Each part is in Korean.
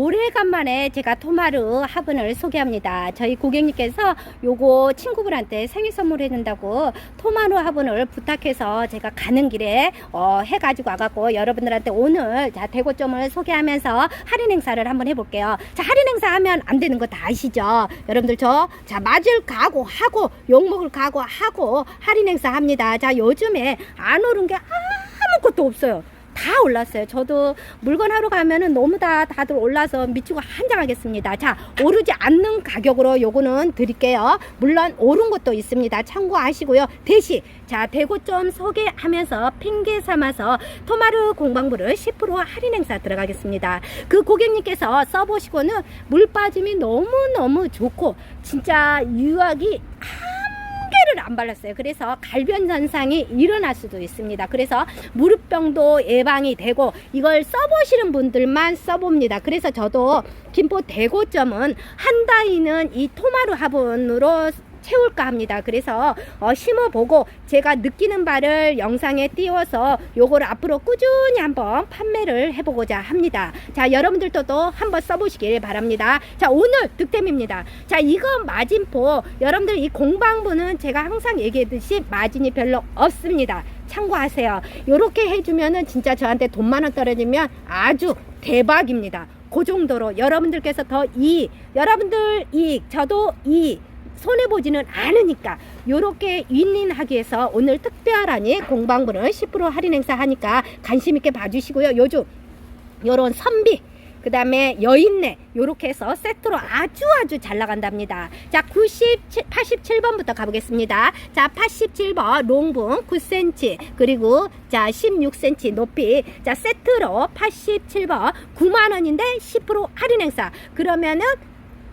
오래간만에 제가 토마르 화분을 소개합니다. 저희 고객님께서 요거 친구분한테 생일 선물해 준다고 토마르 화분을 부탁해서 제가 가는 길에 어, 해가지고 와갖고 여러분들한테 오늘 자 대고점을 소개하면서 할인 행사를 한번 해볼게요. 자 할인 행사 하면 안 되는 거 다 아시죠? 여러분들 저 자 맞을 각오 하고 욕먹을 각오 하고 할인 행사 합니다. 자 요즘에 안 오른 게 아무것도 없어요. 다 올랐어요. 저도 물건 하러 가면은 너무 다 다들 올라서 미치고 한장하겠습니다. 자, 오르지 않는 가격으로 요거는 드릴게요. 물론 오른 것도 있습니다. 참고하시고요. 대신 자, 대고점 소개하면서 핑계 삼아서 토마르 공방부를 10% 할인 행사 들어가겠습니다. 그 고객님께서 써보시고는 물 빠짐이 너무너무 좋고 진짜 유학이 개를 안 발랐어요. 그래서 갈변 현상이 일어날 수도 있습니다. 그래서 무릎병도 예방이 되고 이걸 써보시는 분들만 써봅니다. 그래서 저도 김포 대고점은 한 다이는 이 토마루 화분으로 채울까 합니다. 그래서 어, 심어보고 제가 느끼는 바를 영상에 띄워서 요거를 앞으로 꾸준히 한번 판매를 해보고자 합니다. 자, 여러분들도 또 한번 써보시길 바랍니다. 자, 오늘 득템입니다. 자, 이건 마진포. 여러분들 이 공방부는 제가 항상 얘기했듯이 마진이 별로 없습니다. 참고하세요. 요렇게 해주면은 진짜 저한테 돈만 원 떨어지면 아주 대박입니다. 그 정도로 여러분들께서 더 이, 여러분들 이익, 저도 이익, 손해보지는 않으니까 요렇게 윈윈하기 위해서 오늘 특별하니 공방부는 10% 할인 행사 하니까 관심 있게 봐주시고요. 요즘 요런 선비 그 다음에 여인네 요렇게 해서 세트로 아주 아주 잘 나간답니다. 자 97, 87번부터 가보겠습니다. 자 87번 롱분 9cm 그리고 자 16cm 높이 자 세트로 87번 9만원인데 10% 할인 행사 그러면은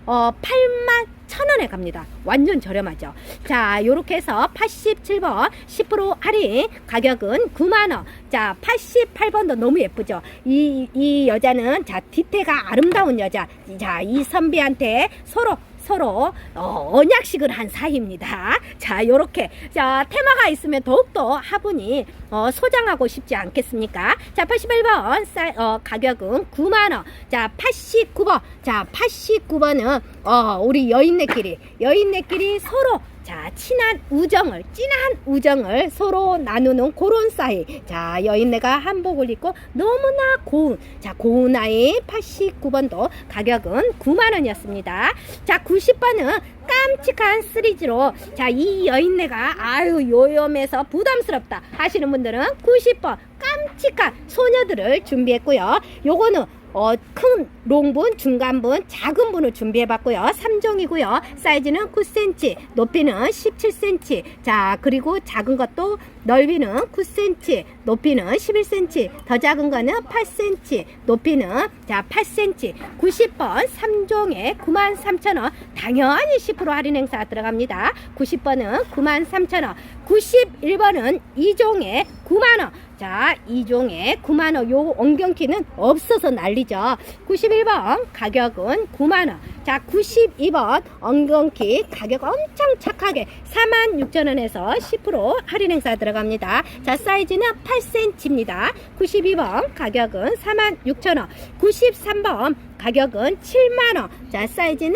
어 8만 천 원에 갑니다. 완전 저렴하죠. 자, 요렇게 해서 87번 10% 할인 가격은 9만 원. 자, 88번도 너무 예쁘죠. 이, 이 여자는 자, 뒤태가 아름다운 여자. 자, 이 선비한테 서로 서로 어, 언약식을 한 사이입니다. 자, 요렇게 자 테마가 있으면 더욱더 화분이 어, 소장하고 싶지 않겠습니까? 자, 81번 쌀, 어, 가격은 9만 원. 자, 89번. 자, 89번은 어, 우리 여인네끼리 여인네끼리 서로 자, 친한 우정을, 진한 우정을 서로 나누는 그런 사이. 자, 여인네가 한복을 입고 너무나 고운, 자, 고운 아이 89번도 가격은 9만원이었습니다. 자, 90번은 깜찍한 시리즈로, 자, 이 여인네가 아유, 요염해서 부담스럽다 하시는 분들은 90번 깜찍한 소녀들을 준비했고요. 요거는 어, 큰 롱분, 중간분, 작은 분을 준비해 봤고요. 3종이고요. 사이즈는 9cm, 높이는 17cm. 자, 그리고 작은 것도 넓이는 9cm, 높이는 11cm, 더 작은 거는 8cm, 높이는 자 8cm, 90번 3종에 93,000원. 당연히 10% 할인 행사 들어갑니다. 90번은 93,000원, 91번은 2종에 9만원. 자, 2종에 9만원. 요 엉경키는 없어서 난리죠. 91번 가격은 9만원. 자, 92번 엉겅키 가격 엄청 착하게 46,000원에서 10% 할인 행사 들어갑니다. 자, 사이즈는 8cm입니다. 92번 가격은 46,000원. 93번 가격은 7만원. 자, 사이즈는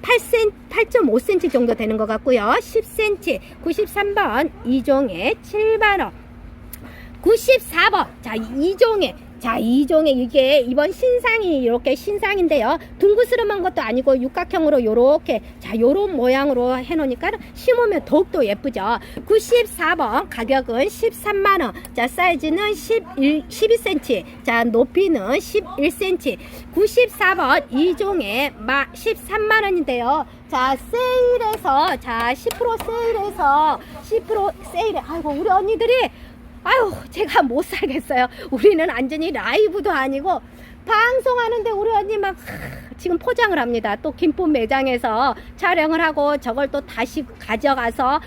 8cm, 8.5cm 정도 되는 것 같고요. 10cm, 93번 2종에 7만원. 94번, 자, 2종에 자, 이종에 이게 이번 신상이 이렇게 신상인데요. 둥그스름한 것도 아니고 육각형으로 요렇게 자, 요런 모양으로 해 놓으니까 심으면 더욱더 예쁘죠. 94번 가격은 13만 원. 자, 사이즈는 11 12cm. 자, 높이는 11cm. 94번 이종에 마 13만 원인데요. 자, 세일해서 자, 10% 세일해서 10% 세일해. 아이고, 우리 언니들이 아유 제가 못 살겠어요. 우리는 완전히 라이브도 아니고 방송하는데 우리 언니 막 하, 지금 포장을 합니다. 또 김포 매장에서 촬영을 하고 저걸 또 다시 가져가서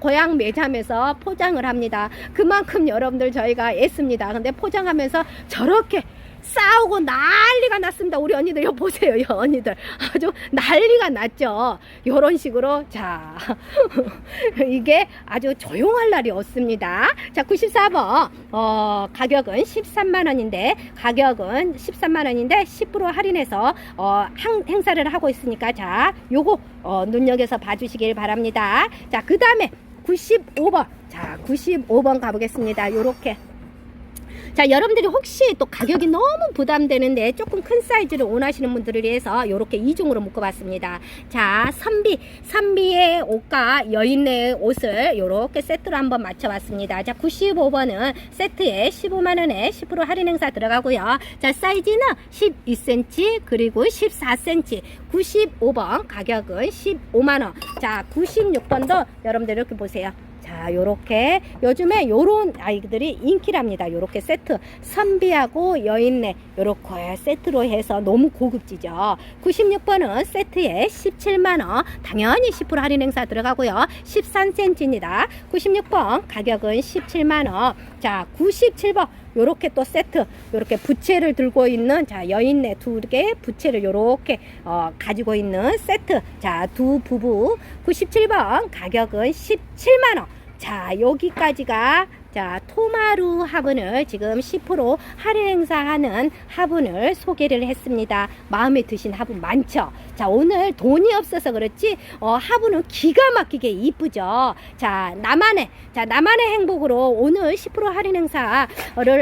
고향 매장에서 포장을 합니다. 그만큼 여러분들 저희가 애씁니다. 근데 포장하면서 저렇게 싸우고 난리가 났습니다. 우리 언니들 요 보세요. 요 언니들 아주 난리가 났죠. 요런 식으로 자 이게 아주 조용할 날이 없습니다. 자 94번 어 가격은 13만 원인데 가격은 13만 원인데 10% 할인해서 어 항, 행사를 하고 있으니까 자 요거 어 눈여겨서 봐주시길 바랍니다. 자 그 다음에 95번 자 95번 가보겠습니다. 요렇게 자, 여러분들이 혹시 또 가격이 너무 부담되는데 조금 큰 사이즈를 원하시는 분들을 위해서 이렇게 이중으로 묶어봤습니다. 자, 선비, 선비의 옷과 여인의 옷을 이렇게 세트로 한번 맞춰봤습니다. 자, 95번은 세트에 15만원에 10% 할인 행사 들어가고요. 자, 사이즈는 12cm 그리고 14cm 95번 가격은 15만원. 자, 96번도 여러분들 이렇게 보세요. 자, 요렇게 요즘에 요런 아이들이 인기랍니다. 요렇게 세트 선비하고 여인네 요렇게 세트로 해서 너무 고급지죠. 96번은 세트에 17만 원. 당연히 10% 할인 행사 들어가고요. 13cm입니다. 96번 가격은 17만 원. 자, 97번 요렇게 또 세트 요렇게 부채를 들고 있는 자 여인네 두 개 부채를 요렇게 어, 가지고 있는 세트 자 두 부부 97번 가격은 17만 원. 자 여기까지가 자 토마루 화분을 지금 10% 할인 행사하는 화분을 소개를 했습니다. 마음에 드신 화분 많죠? 자 오늘 돈이 없어서 그렇지 어, 화분은 기가 막히게 이쁘죠. 자 나만의 자 나만의 행복으로 오늘 10% 할인 행사를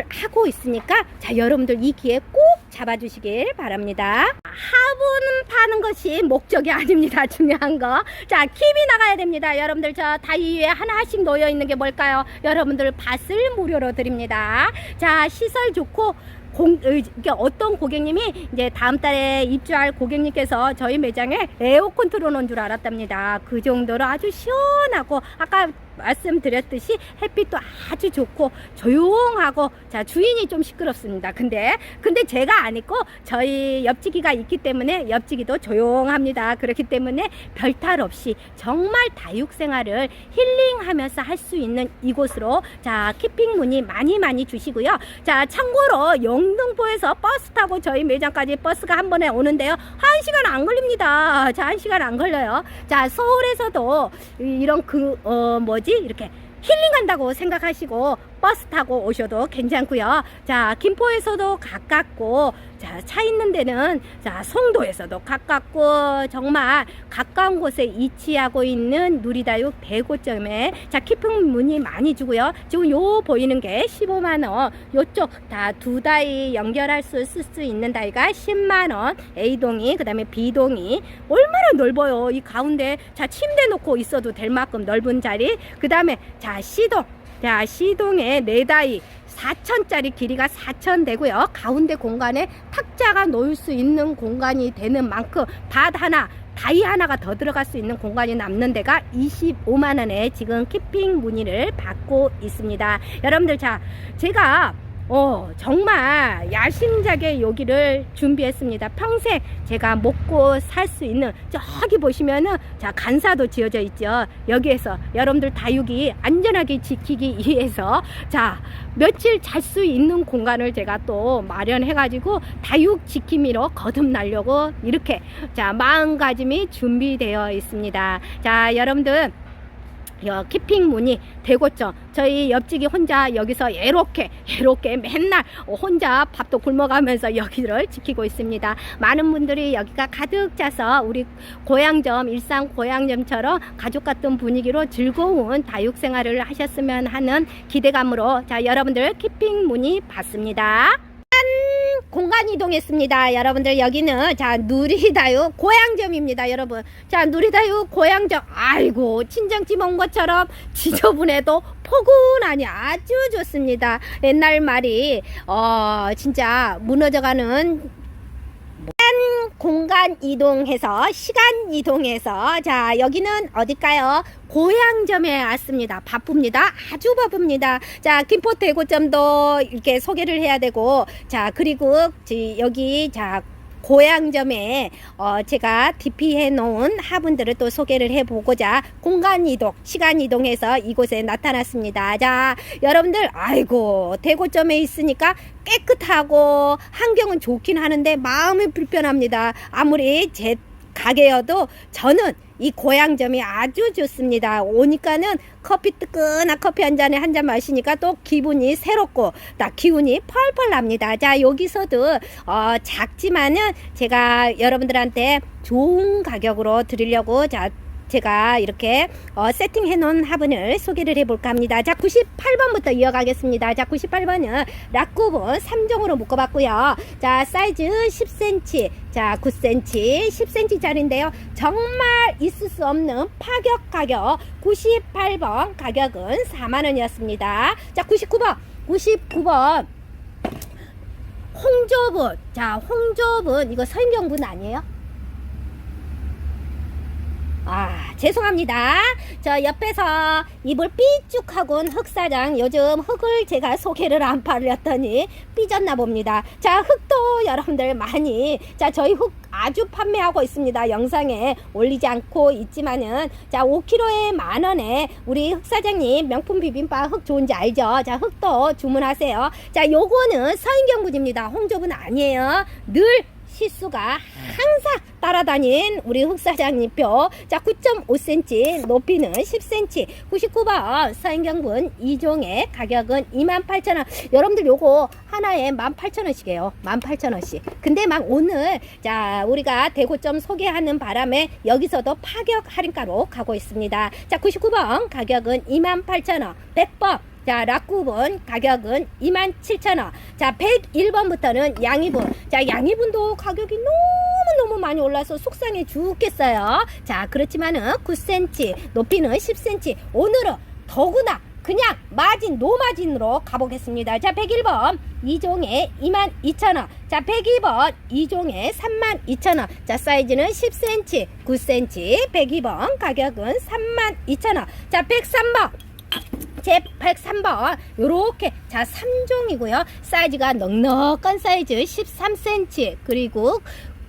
하고 있으니까 자 여러분들 이 기회 꼭 잡아주시길 바랍니다. 화분 파는 것이 목적이 아닙니다. 중요한 거. 자, 킵이 나가야 됩니다. 여러분들 저 다이 위에 하나씩 놓여 있는 게 뭘까요? 여러분들 밭을 무료로 드립니다. 자, 시설 좋고 공, 의, 이게 어떤 고객님이 이제 다음 달에 입주할 고객님께서 저희 매장에 에어컨 틀어놓은 줄 알았답니다. 그 정도로 아주 시원하고 아까 말씀드렸듯이 햇빛도 아주 좋고 조용하고 자 주인이 좀 시끄럽습니다. 근데 근데 제가 안 있고 저희 옆지기가 있기 때문에 옆지기도 조용합니다. 그렇기 때문에 별탈 없이 정말 다육 생활을 힐링하면서 할 수 있는 이곳으로 자 키핑 문의 많이 많이 주시고요. 자 참고로 영등포에서 버스 타고 저희 매장까지 버스가 한 번에 오는데요. 한 시간 안 걸립니다. 자 한 시간 안 걸려요. 자 서울에서도 이- 이런 그어 뭐지 이렇게 힐링한다고 생각하시고 버스 타고 오셔도 괜찮고요. 자, 김포에서도 가깝고 자, 차 있는 데는 자, 송도에서도 가깝고 정말 가까운 곳에 위치하고 있는 누리다육 대고점에 자, 키풍 문의 많이 주고요. 지금 요 보이는 게 15만 원. 요쪽 다 두 다이 연결할 수쓸수 있는 다이가 10만 원. A동이 그다음에 B동이 얼마나 넓어요. 이 가운데 자, 침대 놓고 있어도 될 만큼 넓은 자리. 그다음에 자, C동 자, 시동에 네 다이 4천짜리 길이가 4천 되고요. 가운데 공간에 탁자가 놓을 수 있는 공간이 되는 만큼 밭 하나 다이 하나가 더 들어갈 수 있는 공간이 남는 데가 25만 원에 지금 키핑 문의를 받고 있습니다. 여러분들 자 제가 어 정말 야심작의 여기를 준비했습니다. 평생 제가 먹고 살 수 있는 저기 보시면은 자 간사도 지어져 있죠. 여기에서 여러분들 다육이 안전하게 지키기 위해서 자 며칠 잘 수 있는 공간을 제가 또 마련해 가지고 다육 지킴이로 거듭나려고 이렇게 자 마음가짐이 준비되어 있습니다. 자 여러분들 여 키핑 문이 대고점 저희 옆집이 혼자 여기서 이렇게 이렇게 맨날 혼자 밥도 굶어가면서 여기를 지키고 있습니다. 많은 분들이 여기가 가득 차서 우리 고향점 일산 고향점처럼 가족 같은 분위기로 즐거운 다육 생활을 하셨으면 하는 기대감으로 자 여러분들 키핑 문의 받습니다. 공간 이동했습니다. 여러분들 여기는 자 누리다육 고향점입니다. 여러분 자 누리다육 고향점 아이고 친정집 온 것처럼 지저분해도 포근하니 아주 좋습니다. 옛날 말이 어 진짜 무너져가는 공간 이동해서 시간 이동해서 자 여기는 어딜까요? 고향점에 왔습니다. 바쁩니다. 아주 바쁩니다. 자 김포 대고점도 이렇게 소개를 해야 되고 자 그리고 지- 여기 자 고향점에 어, 제가 DP 해놓은 화분들을 또 소개를 해보고자 공간 이동, 시간 이동해서 이곳에 나타났습니다. 자, 여러분들, 아이고, 대고점에 있으니까 깨끗하고 환경은 좋긴 하는데 마음이 불편합니다. 아무리 제 가게여도 저는 이 고향점이 아주 좋습니다. 오니까는 커피 뜨끈한 커피 한 잔에 한 잔 마시니까 또 기분이 새롭고 딱 기운이 펄펄 납니다. 자 여기서도 어, 작지만은 제가 여러분들한테 좋은 가격으로 드리려고 자 제가 이렇게 어, 세팅해 놓은 화분을 소개를 해볼까 합니다. 자, 98번부터 이어가겠습니다. 자, 98번은 락구분 3종으로 묶어봤고요. 자, 사이즈 10cm, 자, 9cm, 10cm 짜리인데요. 정말 있을 수 없는 파격 가격 98번 가격은 4만원이었습니다. 자, 99번, 99번. 홍조분. 자, 홍조분. 이거 서인경분 아니에요? 아, 죄송합니다. 저 옆에서 입을 삐쭉하곤 흑사장 요즘 흑을 제가 소개를 안 팔렸더니 삐졌나 봅니다. 자, 흑도 여러분들 많이 자, 저희 흑 아주 판매하고 있습니다. 영상에 올리지 않고 있지만은 자, 5kg에 만 원에 우리 흑사장님 명품 비빔밥 흑 좋은지 알죠? 자, 흑도 주문하세요. 자, 요거는 서인경분입니다. 홍조분 아니에요. 늘 실수가 항상 따라다닌 우리 흑사장님 표. 자, 9.5cm, 높이는 10cm, 99번 서인경군 2종의 가격은 28,000원. 여러분들 요거 하나에 18,000원씩이에요. 18,000원씩. 근데 막 오늘 자, 우리가 대고점 소개하는 바람에 여기서도 파격 할인가로 가고 있습니다. 자, 99번 가격은 28,000원. 100번 자, 락구분 가격은 27,000원. 자, 101번부터는 양이분. 자, 양이분도 가격이 너무너무 많이 올라서 속상해 죽겠어요. 자, 그렇지만은 9cm, 높이는 10cm. 오늘은 더구나 그냥 마진, 노마진으로 가보겠습니다. 자, 101번, 2종에 22,000원. 자, 102번, 2종에 32,000원. 자, 사이즈는 10cm, 9cm, 102번, 가격은 32,000원. 자, 103번, 제 103번. 요렇게 자 3종이고요. 사이즈가 넉넉한 사이즈 13cm 그리고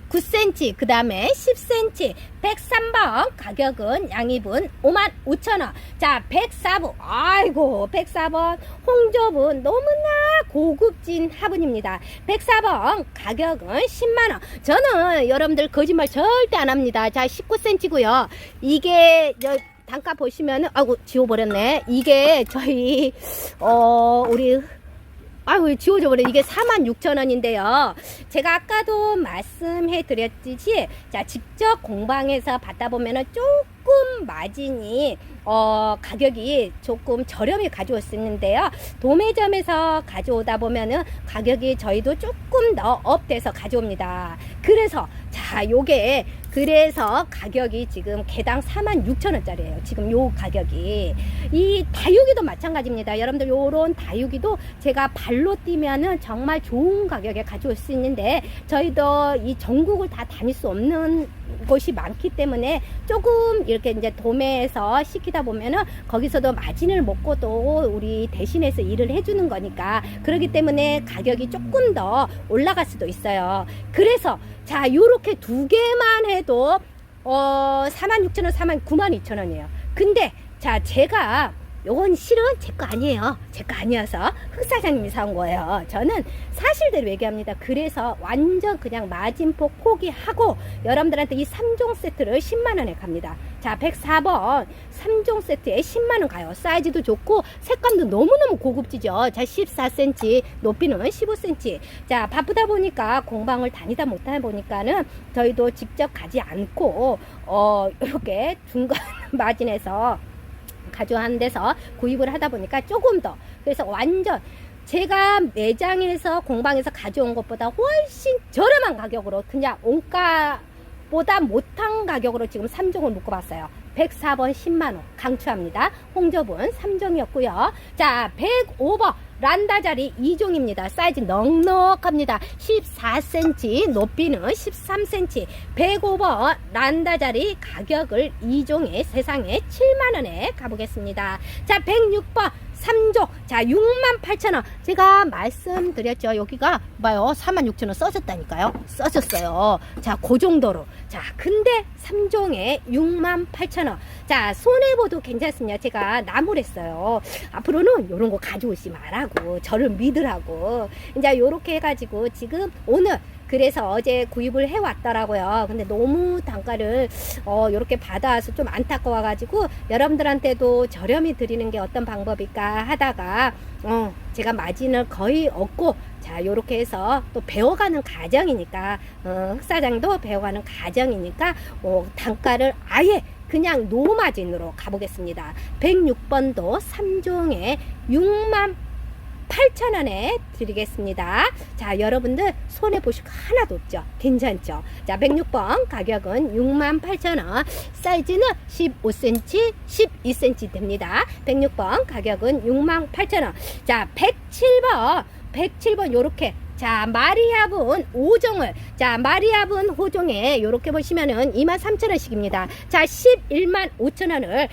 9cm 그 다음에 10cm 103번 가격은 양이분 55,000원. 자 104번 아이고 104번. 홍조분 너무나 고급진 화분입니다. 104번 가격은 10만원. 저는 여러분들 거짓말 절대 안 합니다. 자 19cm고요. 이게 저 단가 보시면은 아이고 지워버렸네. 이게 저희 어 우리 아이고 지워져 버려 이게 46,000원인데요. 제가 아까도 말씀해 드렸듯이 자 직접 공방에서 받다 보면은 조금 마진이 어 가격이 조금 저렴히 가져올 수 있는데요. 도매점에서 가져오다 보면은 가격이 저희도 조금 더 업돼서 가져옵니다. 그래서 자 요게 그래서 가격이 지금 개당 46,000원짜리예요. 지금 요 가격이. 이 다육이도 마찬가지입니다. 여러분들 요런 다육이도 제가 발로 뛰면은 정말 좋은 가격에 가져올 수 있는데 저희도 이 전국을 다 다닐 수 없는 곳이 많기 때문에 조금 이렇게 이제 도매에서 시키다 보면은 거기서도 마진을 먹고 또 우리 대신해서 일을 해주는 거니까 그렇기 때문에 가격이 조금 더 올라갈 수도 있어요. 그래서 자 요렇게 두 개만 해도 어 46,000원, 4만 92,000원이에요. 근데 자 제가 요건 실은 제 거 아니에요. 제 거 아니어서 흑 사장님이 사온 거예요. 저는 사실대로 얘기합니다. 그래서 완전 그냥 마진폭 포기하고 여러분들한테 이 3종 세트를 10만원에 갑니다. 자, 104번 3종 세트에 10만원 가요. 사이즈도 좋고 색감도 너무너무 고급지죠. 자, 14cm, 높이는 15cm. 자, 바쁘다 보니까 공방을 다니다 못하다 보니까는 저희도 직접 가지 않고 어, 이렇게 중간 마진에서 가져한 데서 구입을 하다 보니까 조금 더 그래서 완전 제가 매장에서 공방에서 가져온 것보다 훨씬 저렴한 가격으로 그냥 원가보다 못한 가격으로 지금 3종을 묶어봤어요. 104번 10만원 강추합니다. 홍조분 3종이었고요. 자 105번 란다 자리 2종입니다. 사이즈 넉넉합니다. 14cm, 높이는 13cm. 105번 란다 자리 가격을 2종에 세상에 7만원에 가보겠습니다. 자, 106번 3종. 자, 68,000원. 제가 말씀드렸죠. 여기가 봐요. 46,000원 써졌다니까요. 써졌어요. 자, 그 정도로. 자, 근데 3종에 68,000원. 자, 손해보도 괜찮습니다. 제가 나무랬어요. 앞으로는 이런 거 가져오지 말라고. 저를 믿으라고. 이제 요렇게 해가지고 지금 오늘 그래서 어제 구입을 해왔더라고요. 근데 너무 단가를 어 이렇게 받아와서 좀 안타까워가지고 여러분들한테도 저렴히 드리는 게 어떤 방법일까 하다가 어 제가 마진을 거의 얻고 자 요렇게 해서 또 배워가는 과정이니까 어, 흑사장도 배워가는 과정이니까 어, 단가를 아예 그냥 노마진으로 가보겠습니다. 106번도 3종에 6만 8,000원에 드리겠습니다. 자, 여러분들 손해 거 하나도 없죠? 괜찮죠? 자, 106번 가격은 68,000원. 사이즈는 15cm, 12cm 됩니다. 106번 가격은 68,000원. 자, 107번. 107번 요렇게 자 마리아분 5종을 자 마리아분 호종에 요렇게 보시면은 23,000원씩입니다 자 11만 5천원을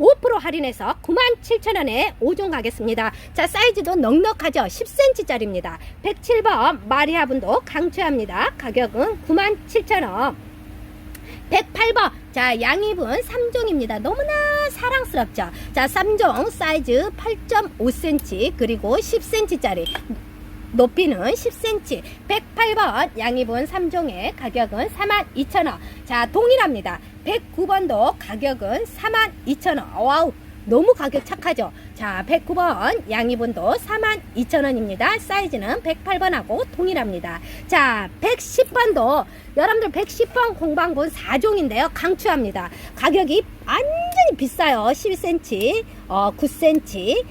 15% 할인해서 97,000원에 5종 가겠습니다 자 사이즈도 넉넉하죠 10cm 짜리입니다 107번 마리아분도 강추합니다 가격은 97,000원 108번. 자, 양입은 3종입니다. 너무나 사랑스럽죠? 자, 3종 사이즈 8.5cm, 그리고 10cm짜리. 높이는 10cm. 108번 양입은 3종의 가격은 42,000원. 자, 동일합니다. 109번도 가격은 42,000원. 와우. 너무 가격 착하죠? 자, 109번 양이분도 42,000원입니다. 사이즈는 108번하고 동일합니다. 자, 110번도 여러분들 110번 공방분 4종인데요. 강추합니다. 가격이 완전히 비싸요. 11cm, 어, 9cm,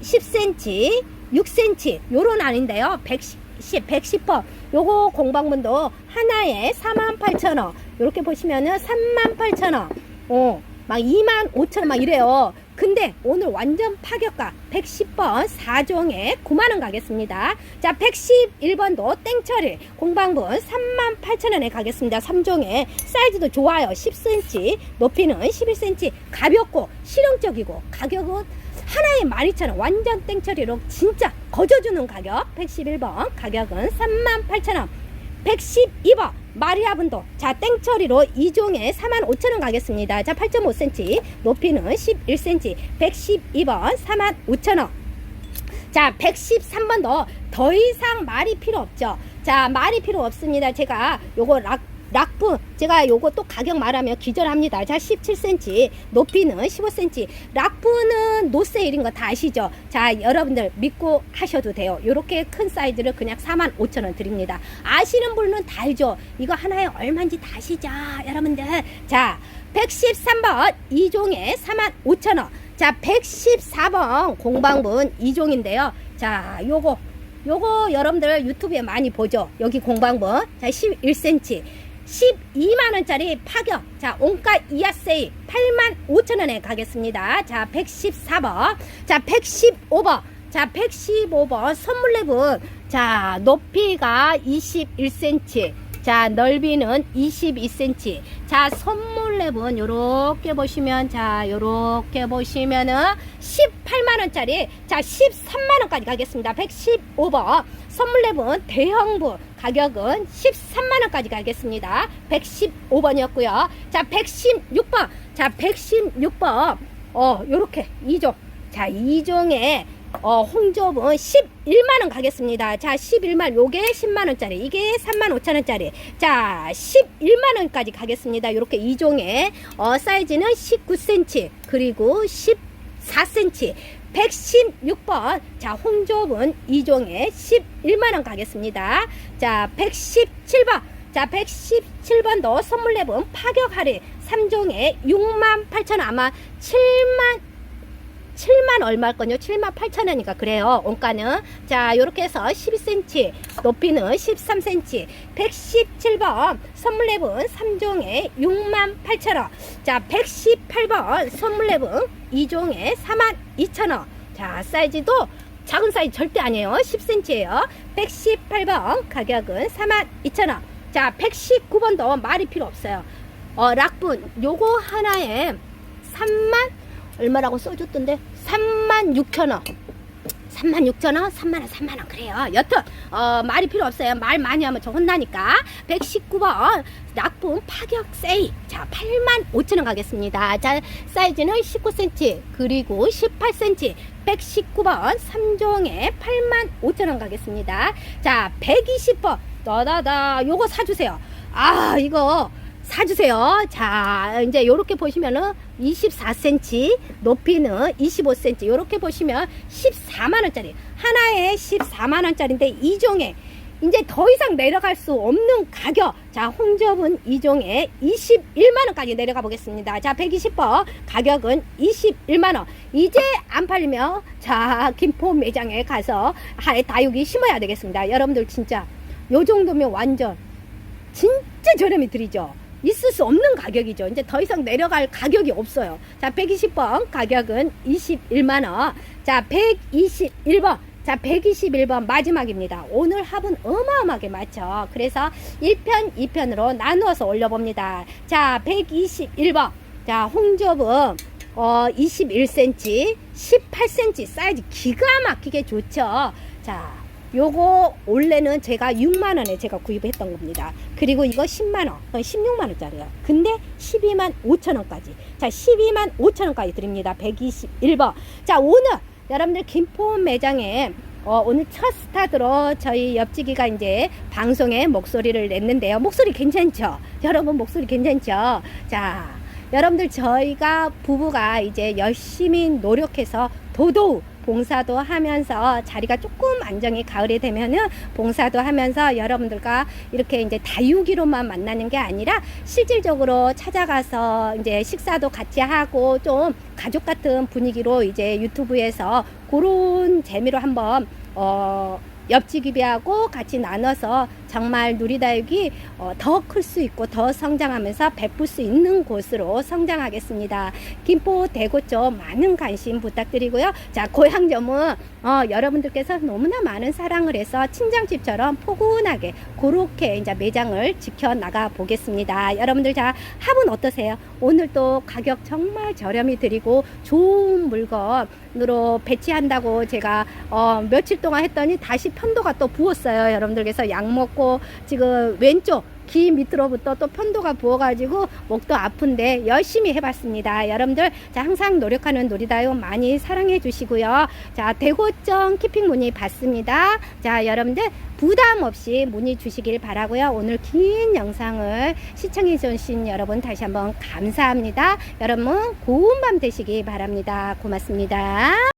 10cm, 6cm 요런 아닌데요. 110, 110번 요거 공방분도 하나에 48,000원. 요렇게 보시면은 38,000원. 어. 막 2만 5천원 막 이래요. 근데 오늘 완전 파격가 110번 4종에 9만원 가겠습니다. 자 111번도 땡처리 공방분 3만 8천원에 가겠습니다. 3종에 사이즈도 좋아요. 10cm 높이는 11cm 가볍고 실용적이고 가격은 하나에 12,000원 완전 땡처리로 진짜 거저주는 가격. 111번 가격은 3만 8천원. 112번 마리아분도 자 땡처리로 2종에 4만 5천원 가겠습니다. 자 8.5cm 높이는 11cm 112번 4만 5천원. 자 113번도 더 이상 말이 필요 없죠. 자 말이 필요 없습니다. 제가 요거 락 락프 제가 요거 또 가격 말하면 기절합니다. 자 17cm 높이는 15cm 락프는 노세일인 거 다 아시죠? 자 여러분들 믿고 하셔도 돼요. 요렇게 큰 사이즈를 그냥 4만 5천원 드립니다. 아시는 분은 다 알죠? 이거 하나에 얼마인지 다 아시죠? 여러분들. 자 113번 2종에 4만 5천원. 자 114번 공방분 2종인데요. 자 요거 요거 여러분들 유튜브에 많이 보죠? 여기 공방분. 자 11cm 12만원짜리 파격. 자, 온가 이하세이 8만 5천원에 가겠습니다. 자, 114번. 자, 115번. 자, 115번 선물랩은 자, 높이가 21cm. 자, 넓이는 22cm. 자, 선물랩은 요렇게 보시면 자, 요렇게 보시면은 18만원짜리 자, 13만원까지 가겠습니다. 115번. 선물랩은 대형부 가격은 13만원까지 가겠습니다. 115번이었고요. 자, 116번. 자, 116번. 어, 요렇게 2종. 자, 2종에 어, 홍조은 11만원 가겠습니다. 자, 11만, 요게 10만원짜리, 이게 3만 5천원짜리. 자, 11만원까지 가겠습니다. 요렇게 2종에, 어, 사이즈는 19cm, 그리고 14cm. 116번. 자, 홍조은 2종에 11만원 가겠습니다. 자, 117번. 자, 117번도 선물랩은 파격 할인 3종에 6만 8천원 아마 7만 7만 얼마일 거요 7만 8천 원이니까 그래요. 원가는 자 이렇게 해서 12cm 높이는 13cm 117번 선물랩은 3종에 6만 8천 원. 자 118번 선물랩은 2종에 4만 2천 원. 자 사이즈도 작은 사이즈 절대 아니에요. 10cm예요. 118번 가격은 4만 2천 원. 자 119번도 말이 필요 없어요. 어 락분 요거 하나에 3만 얼마라고 써줬던데 36,000원. 36,000원, 3만원, 3만원, 그래요. 여튼, 어, 말이 필요 없어요. 말 많이 하면 저 혼나니까. 119번, 납품 파격 세일. 자, 8만 5천원 가겠습니다. 자, 사이즈는 19cm, 그리고 18cm. 119번, 3종에 8만 5천원 가겠습니다. 자, 120번, 너다다, 요거 사주세요. 아, 이거. 사주세요. 자, 이제 요렇게 보시면은 24cm, 높이는 25cm. 요렇게 보시면 14만원짜리. 하나에 14만원짜리인데, 이종에 이제 더 이상 내려갈 수 없는 가격. 자, 홍접은 이종에 21만원까지 내려가 보겠습니다. 자, 120번. 가격은 21만원. 이제 안 팔리면, 자, 김포 매장에 가서 다육이 심어야 되겠습니다. 여러분들 진짜, 요 정도면 완전, 진짜 저렴이 드리죠. 있을 수 없는 가격이죠. 이제 더 이상 내려갈 가격이 없어요. 자, 120번 가격은 21만원. 자, 121번. 자, 121번 마지막입니다. 오늘 합은 어마어마하게 많죠. 그래서 1편, 2편으로 나누어서 올려봅니다. 자, 121번. 자, 홍접은 어, 21cm, 18cm 사이즈 기가 막히게 좋죠. 자, 요거 원래는 제가 6만 원에 제가 구입했던 겁니다. 그리고 이거 10만 원, 16만 원짜리요. 근데 12만 5천 원까지. 자, 12만 5천 원까지 드립니다. 121번. 자, 오늘 여러분들 김포 매장에 어, 오늘 첫 스타트로 저희 옆지기가 이제 방송에 목소리를 냈는데요. 목소리 괜찮죠? 여러분 목소리 괜찮죠? 자, 여러분들 저희가 부부가 이제 열심히 노력해서 도도우 봉사도 하면서 자리가 조금 안정이 가을이 되면은 봉사도 하면서 여러분들과 이렇게 이제 다육이로만 만나는 게 아니라 실질적으로 찾아가서 이제 식사도 같이 하고 좀 가족 같은 분위기로 이제 유튜브에서 그런 재미로 한번 어 옆지기비하고 같이 나눠서 정말 누리다육이 어, 더클 수 있고 더 성장하면서 베풀 수 있는 곳으로 성장하겠습니다. 김포 대구 쪽 많은 관심 부탁드리고요. 자 고향점은 어, 여러분들께서 너무나 많은 사랑을 해서 친정집처럼 포근하게 그렇게 이제 매장을 지켜 나가 보겠습니다. 여러분들 자 합은 어떠세요? 오늘 또 가격 정말 저렴히 드리고 좋은 물건으로 배치한다고 제가 어, 며칠 동안 했더니 다시 편도가 또 부었어요. 여러분들께서 약 먹고 지금 왼쪽 귀 밑으로부터 또 편도가 부어가지고 목도 아픈데 열심히 해봤습니다. 여러분들 자 항상 노력하는 놀이다요 많이 사랑해 주시고요. 자 대고점 키핑 문의 받습니다. 자 여러분들 부담 없이 문의 주시길 바라고요. 오늘 긴 영상을 시청해 주신 여러분 다시 한번 감사합니다. 여러분 고운 밤 되시기 바랍니다. 고맙습니다.